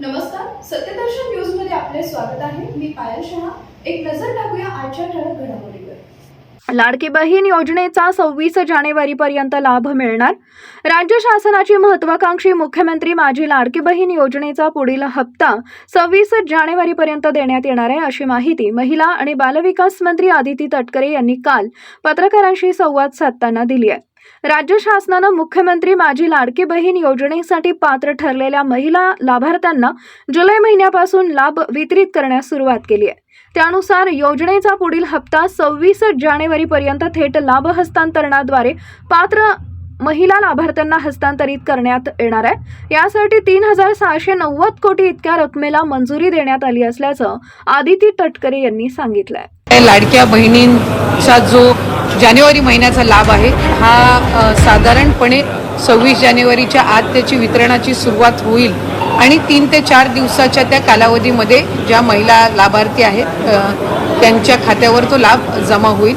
नमस्कार सत्यदर्शन न्यूजमध्ये आपले स्वागत आहे. मी पायल शहा. एक नजर टाकूया आजच्या ठळक घडामोडीवर. लाडकी बहीण योजनेचा सव्वीस जानेवारीपर्यंत लाभ मिळणार? राज्य शासनाची महत्वाकांक्षी मुख्यमंत्री माझी लाडकी बहीण योजनेचा पुढील हप्ता सव्वीस जानेवारीपर्यंत देण्यात येणार आहे अशी माहिती महिला आणि बालविकास मंत्री आदिती तटकरे यांनी काल पत्रकारांशी संवाद साधताना दिली आहे. राज्य शासनानं मुख्यमंत्री माझी लाडकी बहीण योजनेसाठी पात्र ठरलेल्या महिला लाभार्थ्यांना जुलै महिन्यापासून लाभ वितरित करण्यास सुरुवात केली आहे. त्यानुसार योजनेचा पुढील हप्ता सव्वीस जानेवारीपर्यंत थेट लाभ हस्तांतरणाद्वारे पात्र महिला लाभार्थ्यांना हस्तांतरित करण्यात येणार आहे. यासाठी तीन हजार सहाशे नव्वद कोटी इतक्या रकमेला मंजुरी देण्यात आली असल्याचं आदिती तटकरे यांनी सांगितलं आहे लाडक्या बहिणींचा जो जानेवारी महिन्याचा लाभ आहे हा साधारणपणे सव्वीस जानेवारीच्या आत त्याची वितरणाची सुरुवात होईल आणि तीन ते चार दिवसाच्या त्या कालावधीमध्ये ज्या महिला लाभार्थी आहेत त्यांच्या खात्यावर तो लाभ जमा होईल.